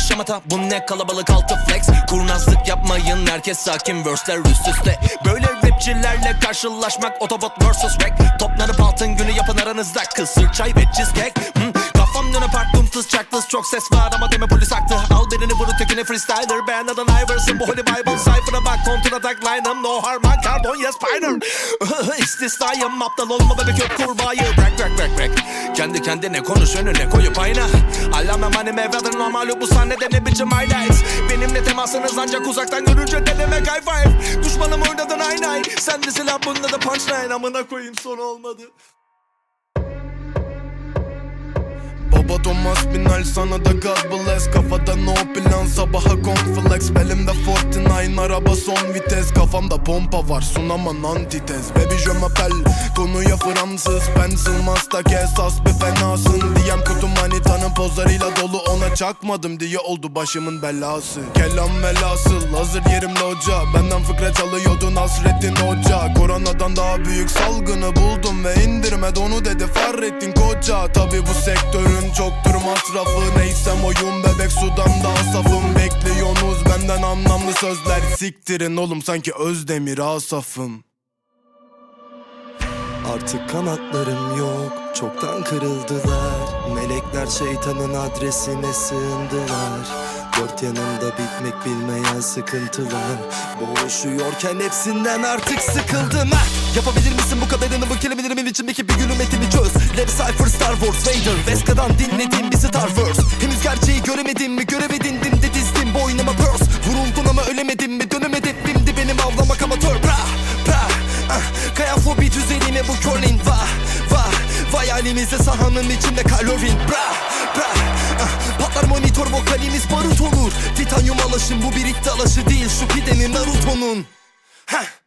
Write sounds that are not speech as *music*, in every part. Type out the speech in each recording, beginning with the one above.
şamata Bu ne kalabalık altı flex Kurnazlık yapmayın herkes sakin Verse'ler üst üste Böyle rapçilerle karşılaşmak Otobot vs. Wreck Toplanıp altın günü yapın aranızda Kısır çay ve cheesecake hmm. Kafam döne park dumtız çaktız. Çok ses var ama deme polis aktı. Al birini vurun tekine freestyler. Ben adan Iverson bu holy bible Cypher'a bak. Kontra atak line'ım No harm on carbon yes pioneer *laughs* İstisnayım aptal olma bebek yok kurbağayı. Bırak bırak bırak bırak. Kendi kendine konuş önüne koyup ayna. Allame mani mevradır normal bu sahnede ne biçim highlights? Benimle temasınız ancak uzaktan görünce ne demek high five Düşmanım oynadın ay nay Sen de silah bunda da punchline. Amına koyayım son olmadı Baba Thomas Binal sana da God bless Kafada no plan sabaha cornflakes Belimde 49 araba son vites. Kafamda pompa var sunaman antites Baby je m'appelle konuya Fransız. Pencil mastak esas bir fenasın. DM kutum manitanın pozlarıyla dolu Ona çakmadım diye oldu başımın belası. Kelam velhasıl hazır yerimde hoca Benden fıkra çalıyordu Nasrettin Hoca. Koronadan daha büyük salgını buldum İndirme donu dedi Fahrettin Koca. Tabi bu sektörün çoktur masrafı. Neysem oyun bebek sudan daha safım. Bekliyorsunuz benden anlamlı sözler. Siktirin oğlum sanki Özdemir Asaf'ım. Artık kanatlarım yok. Çoktan kırıldılar. Melekler şeytanın adresine sığındılar Dört yanımda bitmek bilmeyen sıkıntılar. Boğuşuyorken hepsinden artık sıkıldım. Ha! Yapabilir misin bu kadarını? Bu kelimelerimin içindeki bir gülüm etini çöz. Lev Cypher Star Wars Vader. Veska'dan dinlediğim bir Star Wars. Henüz gerçeği göremedim mi? Görev edindim Vay halimize sahanın içinde kalorin bra bra. Ah, Patlar monitör vokalimiz barut olur. Titanyum alaşım bu bir iddialaşı değil. Şu pidenin Naruto'nun. Heh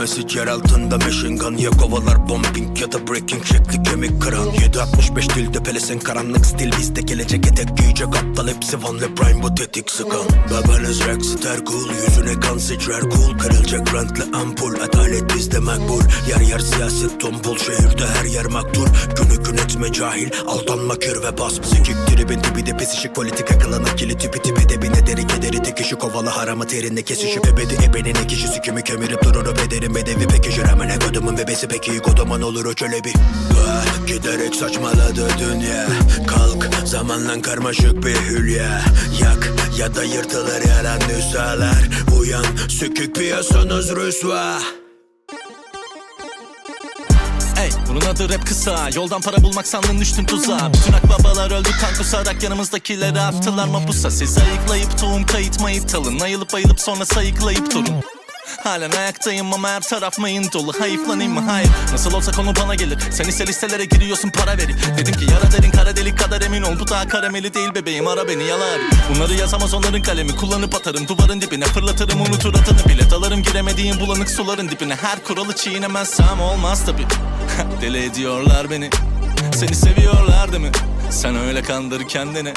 bilmesi yer altında machine gun. Ya kovalar bombing ya da breaking şekli kemik kıran. 765 dilde pelesin karanlık stil. Bizde gelecek etek giyecek aptal. Hepsi Van Le Prime bu tetik sıkan. Babanız Rockstar cool yüzüne kan sıçrar. Cool Kırılacak rantlı ampul. Adalet bizde makbul. Yer yer siyaset tombul. Şehirde her yer maktul. Günü gün etme cahil. Aldanma kür ve bas. Sikik tribin tipi de pisişik politika kılan akili tipi tipi de bir nederi kederi. Dikişi kovalı haramı terinde kesişip ebedi ebenin kişi sikimi kemirip durur o bederin bedevi peki jüramene kodumun bebesi peki? Koduman olur o çölebi Ah, Giderek saçmaladı dünya. Kalk zamanla karmaşık bir hülya. Yak ya da yırtılır yalan nüshalar. Uyan sükük piyasanız rüsva. Ey bunun adı rap kısa. Yoldan para bulmak sandın düştün tuzağa Bütün akbabalar öldü kan kusarak yanımızdakileri attılar mapusa. Siz ayıklayıp tohum kayıtmayıp talın. Ayılıp ayılıp sonra sayıklayıp durun Halen ayaktayım ama her taraf mayın dolu. Hayıflanayım mı? Hayır. Nasıl olsa konu bana gelir. Sen ise listelere giriyorsun para verip Dedim ki yara derin kara delik kadar emin ol. Bu daha karameli değil bebeğim. Ara beni yalar Bunları yazamaz onların kalemi. Kullanıp atarım duvarın dibine. Fırlatırım unutur adını bile. Dalarım giremediğim bulanık suların dibine. Her kuralı çiğnemezsem olmaz tabi *laughs* Deli ediyorlar beni. Seni seviyorlar değil mi? Sen öyle kandır kendini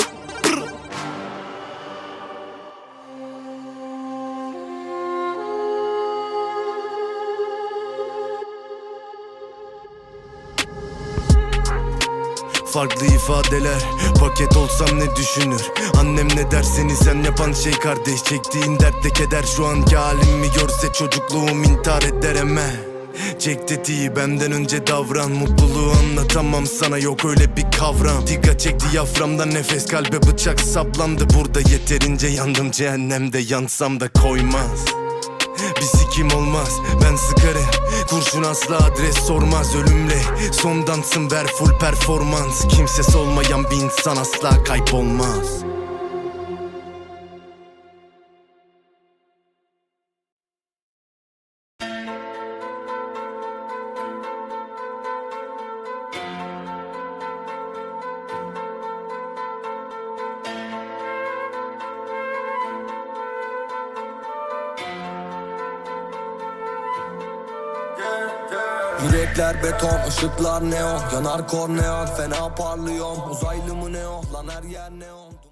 Farklı ifadeler. Paket olsam ne düşünür? Annem ne der seni? Sen yapan şey kardeş. Çektiğin dertte keder. Şu anki halimi görse çocukluğum intihar eder hemen. Çek tetiği benden önce davran. Mutluluğu anlatamam sana. Yok öyle bir kavram. Tika çekti diyaframdan nefes. Kalbe bıçak saplandı. Burada yeterince yandım. Cehennemde yansam da koymaz bir sikim olmaz ben sıkarım. Kurşun asla adres sormaz ölümle Son dansın ver full performans. Kimsesi olmayan bir insan asla kaybolmaz Yürekler beton, ışıklar neon. Yanar korneon, fena parlıyorum. Uzaylı mı ne o, lan her yer neon